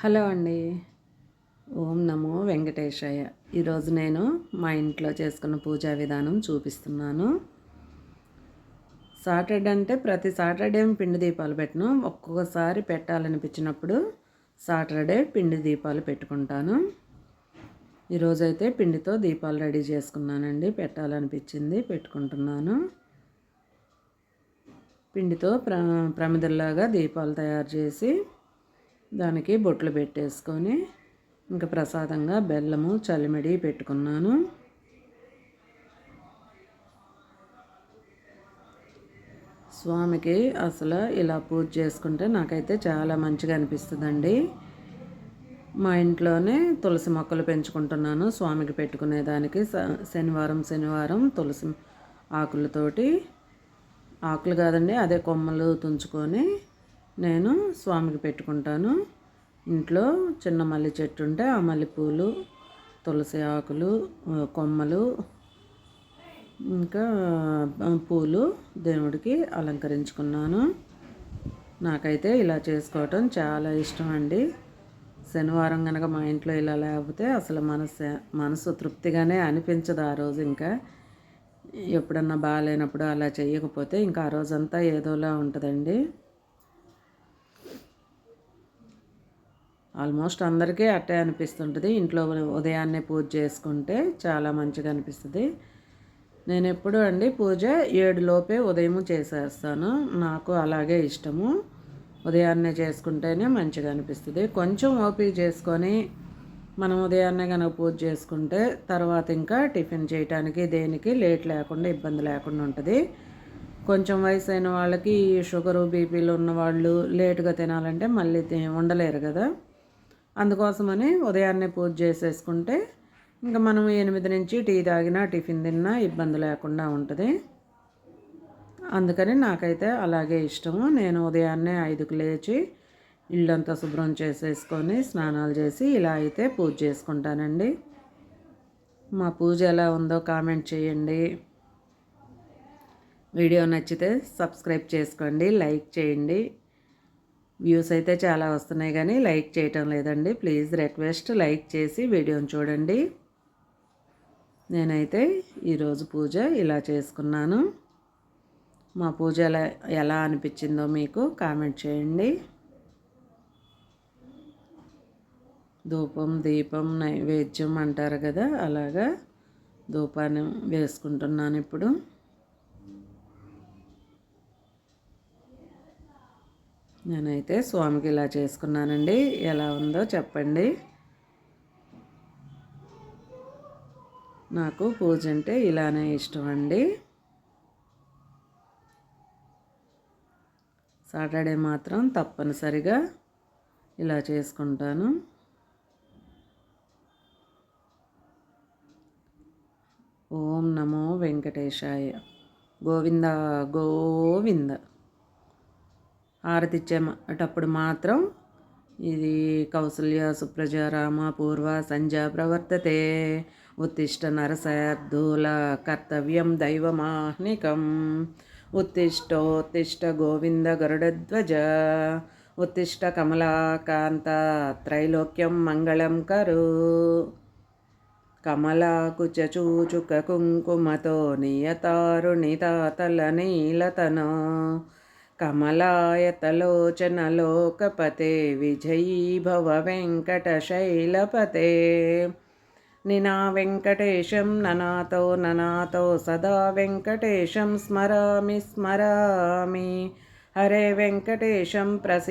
Hello అండి. ఓం నమో వెంకటేశయ్య ఈరోజు నేను మా ఇంట్లో చేసుకున్న పూజా విధానం చూపిస్తున్నాను. సాటర్డే అంటే ప్రతి సాటర్డే పిండి దీపాలు పెట్టను. ఒక్కొక్కసారి పెట్టాలనిపించినప్పుడు సాటర్డే పిండి దీపాలు పెట్టుకుంటాను. ఈరోజైతే పిండితో దీపాలు రెడీ చేసుకున్నానండి. పెట్టాలనిపించింది పెట్టుకుంటున్నాను. పిండితో ప్ర ప్రమిదల్లాగా దీపాలు తయారు చేసి దానికి బొట్లు పెట్టేసుకొని ఇంకా ప్రసాదంగా బెల్లము చలిమిడి పెట్టుకున్నాను. స్వామికి అసలు ఇలా పూజ చేసుకుంటే నాకైతే చాలా మంచిగా అనిపిస్తుందండి. మా ఇంట్లోనే తులసి మొక్కలు పెంచుకుంటున్నాను. స్వామికి పెట్టుకునేదానికి శనివారం శనివారం తులసి ఆకులతోటి ఆకులు కాదండి అదే కొమ్మలు తుంచుకొని నేను స్వామికి పెట్టుకుంటాను. ఇంట్లో చిన్న మల్లె చెట్టు ఉంటే ఆ మల్లెపూలు తులసి ఆకులు కొమ్మలు ఇంకా పూలు దేవుడికి అలంకరించుకున్నాను. నాకైతే ఇలా చేసుకోవటం చాలా ఇష్టం అండి. శనివారం కనుక మా ఇంట్లో ఇలా లేకపోతే అసలు మనసు మనసు తృప్తిగానే అనిపించదు ఆ రోజు ఇంకా. ఎప్పుడన్నా బాగాలేనప్పుడు అలా చేయకపోతే ఇంకా ఆ రోజంతా ఏదోలా ఉంటుందండి. ఆల్మోస్ట్ అందరికీ అట్టే అనిపిస్తుంటుంది. ఇంట్లో ఉదయాన్నే పూజ చేసుకుంటే చాలా మంచిగా అనిపిస్తుంది. నేను ఎప్పుడు అండి పూజ ఏడులోపే ఉదయము ఉదయం చేసేస్తాను. నాకు అలాగే ఇష్టము. ఉదయాన్నే చేసుకుంటేనే మంచిగా అనిపిస్తుంది. కొంచెం ఓపిక చేసుకొని మనం ఉదయాన్నే కనుక పూజ చేసుకుంటే తర్వాత ఇంకా టిఫిన్ చేయటానికి దేనికి లేట్ లేకుండా ఇబ్బంది లేకుండా ఉంటుంది. కొంచెం వయసు అయిన వాళ్ళకి షుగరు బీపీలు ఉన్న వాళ్ళు లేటుగా తినాలంటే మళ్ళీ ఉండలేరు కదా. అందుకోసమని ఉదయాన్నే పూజ చేసేసుకుంటే ఇంకా మనం ఎనిమిది నుంచి టీ తాగినా టిఫిన్ తిన్నా ఇబ్బంది లేకుండా ఉంటుంది. అందుకని నాకైతే అలాగే ఇష్టము. నేను ఉదయాన్నే ఐదుకు లేచి ఇల్లంతా శుభ్రం చేసేసుకొని స్నానాలు చేసి ఇలా అయితే పూజ చేసుకుంటానండి. మా పూజ ఎలా ఉందో కామెంట్ చేయండి. వీడియో నచ్చితే సబ్స్క్రైబ్ చేసుకోండి లైక్ చేయండి. వ్యూస్ అయితే చాలా వస్తున్నాయి కానీ లైక్ చేయటం లేదండి. ప్లీజ్ రిక్వెస్ట్ లైక్ చేసి వీడియోని చూడండి. నేనైతే ఈరోజు పూజ ఇలా చేసుకున్నాను. మా పూజ ఎలా ఎలా అనిపించిందో మీకు కామెంట్ చేయండి. ధూపం దీపం నైవేద్యం అంటారు కదా అలాగా ధూపాన్ని వేసుకుంటున్నాను ఇప్పుడు. నేనైతే స్వామికి ఇలా చేసుకున్నానండి. ఎలా ఉందో చెప్పండి. నాకు పూజ అంటే ఇలానే ఇష్టం అండి సాటర్డే మాత్రం తప్పనిసరిగా ఇలా చేసుకుంటాను. ఓం నమో వెంకటేశాయ. గోవింద గోవింద. ఆరతిచ్చేటప్పుడు మాత్రం ఇది కౌసల్య సుప్రజ రామ పూర్వ సంధ్య ప్రవర్తతే. ఉత్తిష్ట నరసర్ధూల కర్తవ్యం దైవమాహ్నికం. ఉత్తిష్టోత్తిష్ట గోవింద గరుడధ్వజ. ఉత్తిష్ట కమలాకాంత త్రైలోక్యం మంగళం కరు. కమలాకుచూచుక కుంకుమతో నియతారుణితాతల నీలతనో. కమలాయతలోచనలోకపతే విజయీ భవ వెంకటశైలపతే నినా వెంకటేశం ననాతో ననాతో సదా వెంకటేశం స్మరామి స్మరామి. హరే వెంకటేశం ప్రసి